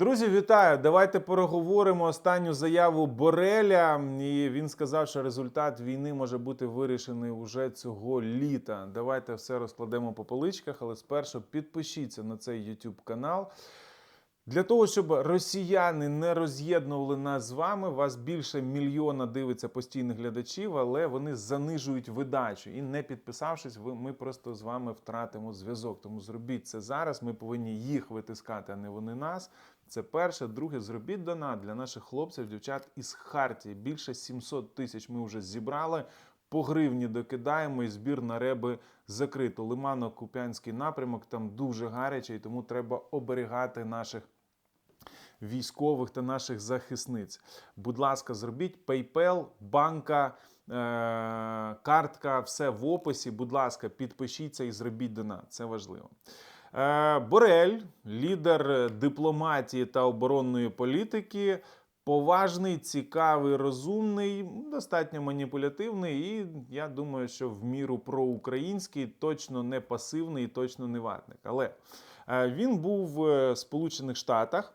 Друзі, вітаю! Давайте переговоримо останню заяву Бореля. І він сказав, що результат війни може бути вирішений уже цього літа. Давайте все розкладемо по поличках, але спершу підпишіться на цей YouTube канал. Для того, щоб росіяни не роз'єднували нас з вами, вас більше мільйона дивиться постійних глядачів, але вони занижують видачу. І не підписавшись, ми просто з вами втратимо зв'язок. Тому зробіть це зараз. Ми повинні їх витискати, а не вони нас. Це перше. Друге, зробіть донат для наших хлопців, дівчат із Хартії. Більше 700 тисяч ми вже зібрали. По гривні докидаємо і збір на реби закрито. Лимано-Куп'янський напрямок там дуже гарячий, тому треба оберігати наших військових та наших захисниць. Будь ласка, зробіть PayPal, банка, е- картка, все в описі. Будь ласка, підпишіться і зробіть донат. Це важливо. Е, Борель, лідер дипломатії та оборонної політики. Поважний, цікавий, розумний, достатньо маніпулятивний, і я думаю, що в міру проукраїнський, точно не пасивний і точно не ватник. Але е, він був в Сполучених Штатах.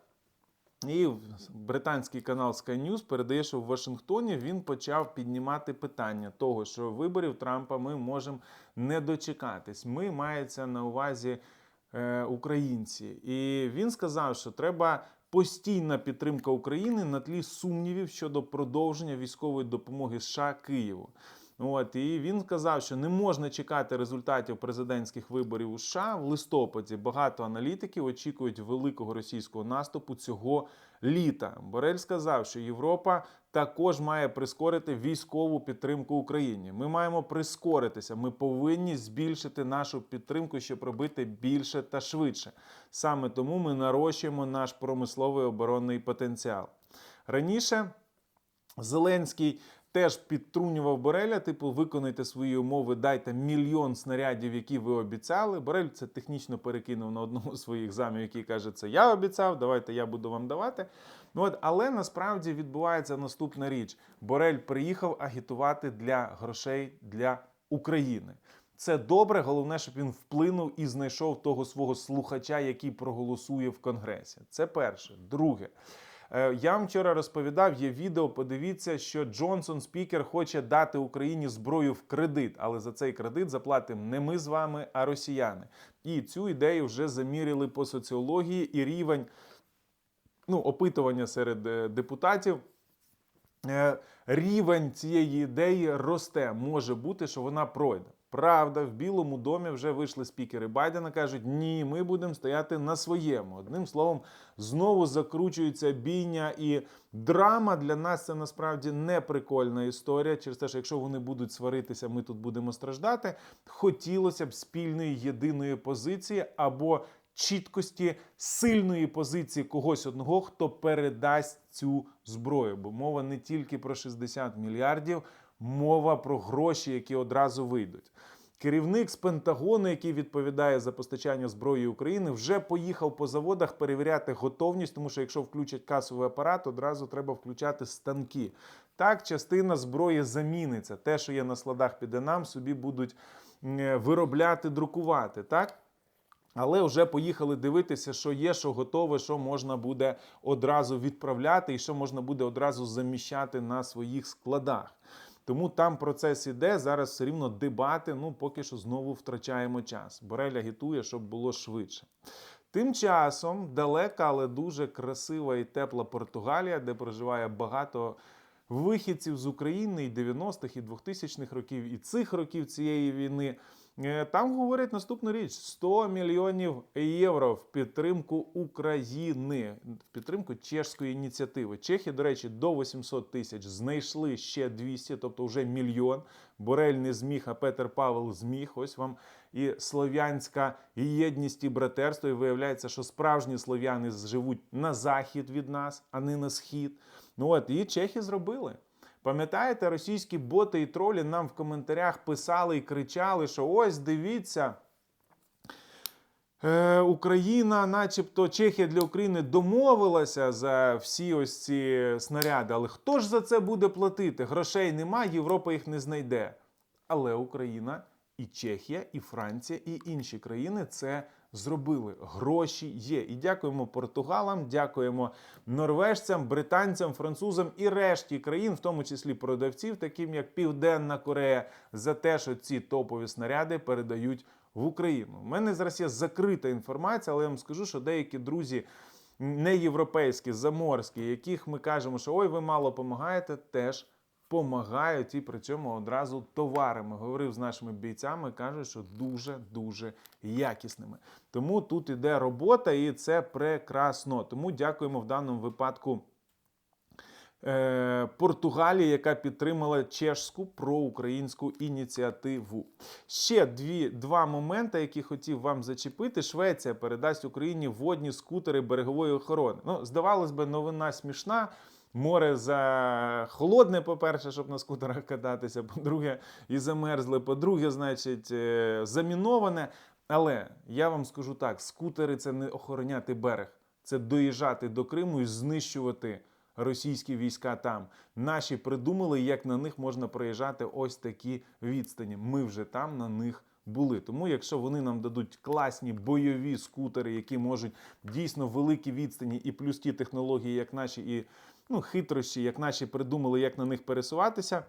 І британський канал Sky News передає, що в Вашингтоні він почав піднімати питання того, що виборів Трампа ми можемо не дочекатись. Ми мається на увазі українці. І він сказав, що треба постійна підтримка України на тлі сумнівів щодо продовження військової допомоги США Києву. От і він сказав, що не можна чекати результатів президентських виборів у США в листопаді. Багато аналітиків очікують великого російського наступу цього літа. Борель сказав, що Європа також має прискорити військову підтримку Україні. Ми маємо прискоритися. Ми повинні збільшити нашу підтримку, щоб робити більше та швидше. Саме тому ми нарощуємо наш промисловий оборонний потенціал. Раніше Зеленський теж підтрунював Бореля, типу, виконайте свої умови, дайте мільйон снарядів, які ви обіцяли. Борель це технічно перекинув на одному з своїх замів, який каже, це я обіцяв, давайте я буду вам давати. Ну, от, але насправді відбувається наступна річ: Борель приїхав агітувати для грошей для України. Це добре, головне, щоб він вплинув і знайшов того свого слухача, який проголосує в Конгресі. Це перше. Друге. Е, Я вам вчора розповідав, є відео. Подивіться, що Джонсон спікер хоче дати Україні зброю в кредит, але за цей кредит заплатимо не ми з вами, а росіяни. І цю ідею вже заміряли по соціології і рівень ну, опитування серед е, депутатів. Е, Рівень цієї ідеї росте. Може бути, що вона пройде. Правда, в Білому домі вже вийшли спікери Байдена. кажуть, ні, ми будемо стояти на своєму. Одним словом, знову закручується бійня і драма. Для нас це насправді не прикольна історія. Через те, що якщо вони будуть сваритися, ми тут будемо страждати. Хотілося б спільної єдиної позиції або чіткості сильної позиції когось одного, хто передасть цю зброю. Бо мова не тільки про 60 мільярдів, мова про гроші, які одразу вийдуть. Керівник з Пентагону, який відповідає за постачання зброї України, вже поїхав по заводах перевіряти готовність, тому що якщо включать касовий апарат, одразу треба включати станки. Так, частина зброї заміниться. Те, що є на складах піде нам, собі будуть виробляти, друкувати. Так? Але вже поїхали дивитися, що є, що готове, що можна буде одразу відправляти, і що можна буде одразу заміщати на своїх складах. Тому там процес іде. Зараз все рівно дебати. Ну поки що знову втрачаємо час. Борель агітує, щоб було швидше. Тим часом далека, але дуже красива і тепла Португалія, де проживає багато вихідців з України і 90-х, і 2000-х років, і цих років цієї війни. Е, Там говорять наступну річ: 100 мільйонів євро в підтримку України, в підтримку чешської ініціативи. Чехи, до речі, до 800 тисяч знайшли ще 200, тобто вже мільйон. Борель не зміг, а Петер Павел зміг. Ось вам і слов'янська єдність і братерство. І виявляється, що справжні слов'яни живуть на захід від нас, а не на схід. Ну от і чехи зробили. Пам'ятаєте, російські боти і тролі нам в коментарях писали і кричали, що ось дивіться. Е, Україна, начебто Чехія для України домовилася за всі ось ці снаряди. Але хто ж за це буде платити? Грошей немає, Європа їх не знайде. Але Україна і Чехія, і Франція, і інші країни це зробили. Гроші є. І дякуємо португалам, дякуємо норвежцям, британцям, французам і решті країн, в тому числі продавців, таким як Південна Корея, за те, що ці топові снаряди передають в Україну. У мене зараз є закрита інформація, але я вам скажу, що деякі друзі. Не європейські, заморські, яких ми кажемо, що ой, ви мало допомагаєте, теж помагають і при цьому одразу товарами. Говорив з нашими бійцями, кажуть, що дуже дуже якісними. Тому тут іде робота, і це прекрасно. Тому дякуємо в даному випадку. е, Португалії, яка підтримала чешську проукраїнську ініціативу. Ще дві, два моменти, які хотів вам зачепити. Швеція передасть Україні водні скутери берегової охорони. Ну, здавалось би, новина смішна. Море за холодне, по-перше, щоб на скутерах кататися. По-друге, і замерзле. По-друге, значить, е, заміноване. Але я вам скажу так: скутери це не охороняти берег, це доїжджати до Криму і знищувати російські війська там. Наші придумали, як на них можна проїжджати ось такі відстані. Ми вже там на них були. Тому, якщо вони нам дадуть класні бойові скутери, які можуть дійсно великі відстані, і плюс ті технології, як наші, і ну, хитрощі, як наші придумали, як на них пересуватися.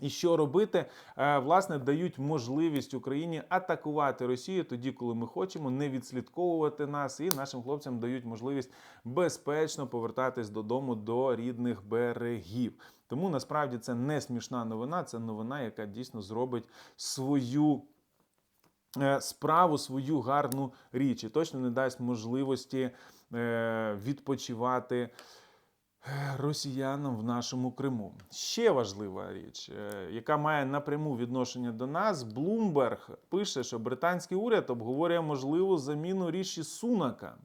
І що робити? Е, Власне, дають можливість Україні атакувати Росію тоді, коли ми хочемо, не відслідковувати нас, і нашим хлопцям дають можливість безпечно повертатись додому до рідних берегів. Тому насправді це не смішна новина, це новина, яка дійсно зробить свою. е, Справу свою гарну річ і точно не дасть можливості е, відпочивати росіянам в нашому Криму. Ще важлива річ, е, яка має напряму відношення до нас. Блумберг пише, що британський уряд обговорює можливу заміну ріші Сунака.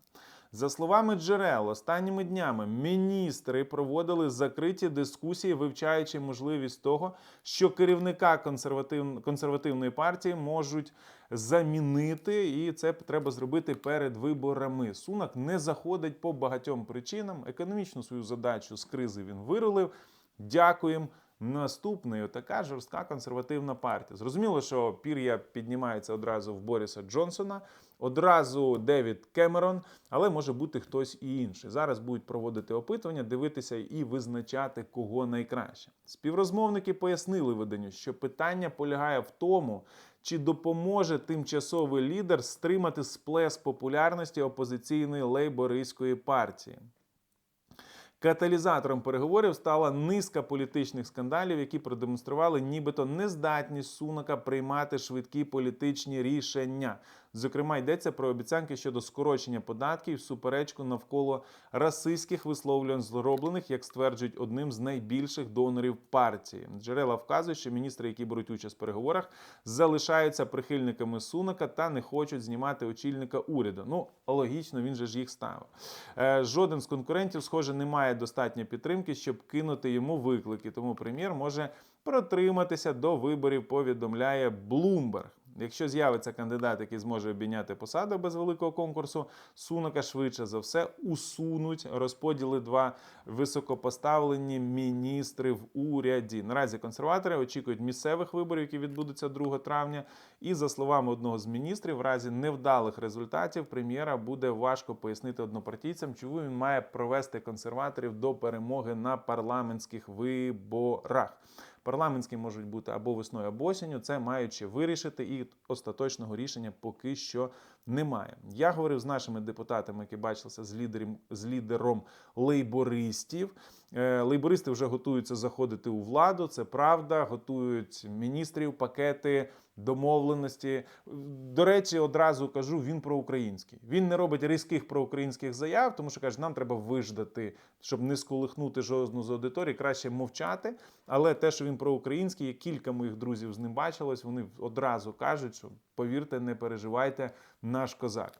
За словами джерел, останніми днями міністри проводили закриті дискусії, вивчаючи можливість того, що керівника консерватив... консервативної партії можуть замінити, і це треба зробити перед виборами. Сунак не заходить по багатьом причинам. Економічну свою задачу з кризи він вирулив. Дякуємо. Наступний така жорстка консервативна партія. Зрозуміло, що пір'я піднімається одразу в Боріса Джонсона, одразу Девід Кемерон, але може бути хтось і інший. Зараз будуть проводити опитування, дивитися і визначати, кого найкраще. Співрозмовники пояснили виданню, що питання полягає в тому, чи допоможе тимчасовий лідер стримати сплеск популярності опозиційної лейбористської партії. Каталізатором переговорів стала низка політичних скандалів, які продемонстрували нібито нездатність Сунака приймати швидкі політичні рішення. Зокрема, йдеться про обіцянки щодо скорочення податків, суперечку навколо расистських висловлювань, зроблених, як стверджують, одним з найбільших донорів партії. Джерела вказують, що міністри, які беруть участь в переговорах, залишаються прихильниками Сунака та не хочуть знімати очільника уряду. Ну логічно, він же ж їх ставив. Е, Жоден з конкурентів, схоже, не має достатньо підтримки, щоб кинути йому виклики. Тому прем'єр може протриматися до виборів. Повідомляє Блумберг. Якщо з'явиться кандидат, який зможе обійняти посаду без великого конкурсу, Сунака швидше за все усунуть розподіли два високопоставлені міністри в уряді. Наразі консерватори очікують місцевих виборів, які відбудуться 2 травня. І за словами одного з міністрів, в разі невдалих результатів прем'єра буде важко пояснити однопартійцям, чому він має провести консерваторів до перемоги на парламентських виборах. Парламентські можуть бути або весною, або осінню. Це маючи вирішити, і остаточного рішення поки що немає. Я говорив з нашими депутатами, які бачилися з лідером, з лідером лейбористів. Е, Лейбористи вже готуються заходити у владу. Це правда, готують міністрів, пакети. Домовленості до речі, одразу кажу, він проукраїнський. Він не робить різких проукраїнських заяв, тому що каже, нам треба виждати, щоб не сколихнути жодну з аудиторії, краще мовчати. Але те, що він проукраїнський, є кілька моїх друзів з ним бачилось. Вони одразу кажуть, що повірте, не переживайте, наш козак.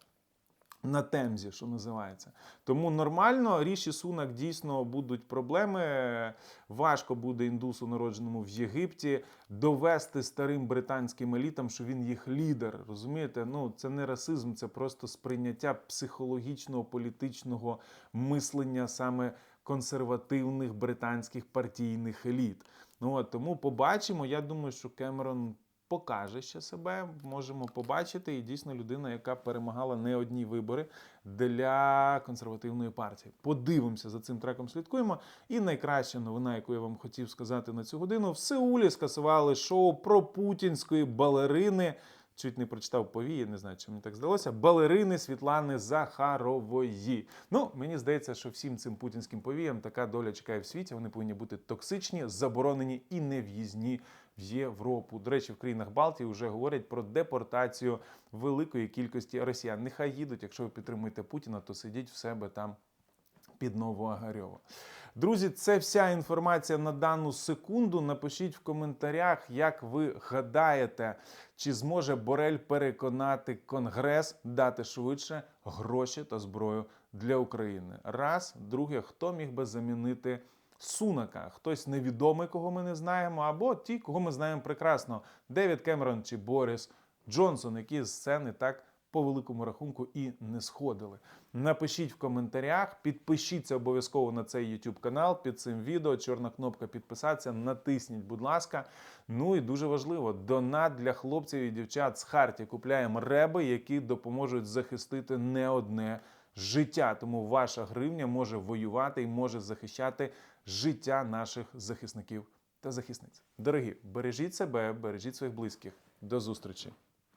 На темзі, що називається. Тому нормально ріші сунак дійсно будуть проблеми. Важко буде індусу, народженому в Єгипті, довести старим британським елітам, що він їх лідер. Розумієте? Ну це не расизм, це просто сприйняття психологічного політичного мислення саме консервативних британських партійних еліт. Ну от тому побачимо. Я думаю, що Кемерон покаже ще себе, можемо побачити. І дійсно людина, яка перемагала не одні вибори для консервативної партії. Подивимося за цим треком, слідкуємо. І найкраща новина, яку я вам хотів сказати на цю годину: в Сеулі скасували шоу про путінської балерини. Чуть не прочитав повії, не знаю, мені так здалося. Балерини Світлани Захарової. Ну, мені здається, що всім цим путінським повіям така доля чекає в світі. Вони повинні бути токсичні, заборонені і нев'їзні в Європу. До речі, в країнах Балтії вже говорять про депортацію великої кількості росіян. Нехай їдуть, якщо ви підтримуєте Путіна, то сидіть в себе там під Новоагарьово. Друзі, це вся інформація на дану секунду. Напишіть в коментарях, як ви гадаєте, чи зможе Борель переконати Конгрес дати швидше гроші та зброю для України. Раз, друге, хто міг би замінити Сунака? Хтось невідомий, кого ми не знаємо, або ті, кого ми знаємо прекрасно: Девід Кемерон чи Борис Джонсон, які з сцени так по великому рахунку і не сходили. Напишіть в коментарях, підпишіться обов'язково на цей YouTube канал під цим відео. Чорна кнопка підписатися. Натисніть, будь ласка. Ну і дуже важливо: донат для хлопців і дівчат з Харті. Купляємо реби, які допоможуть захистити не одне життя. Тому ваша гривня може воювати і може захищати життя наших захисників та захисниць. Дорогі, бережіть себе, бережіть своїх близьких. До зустрічі!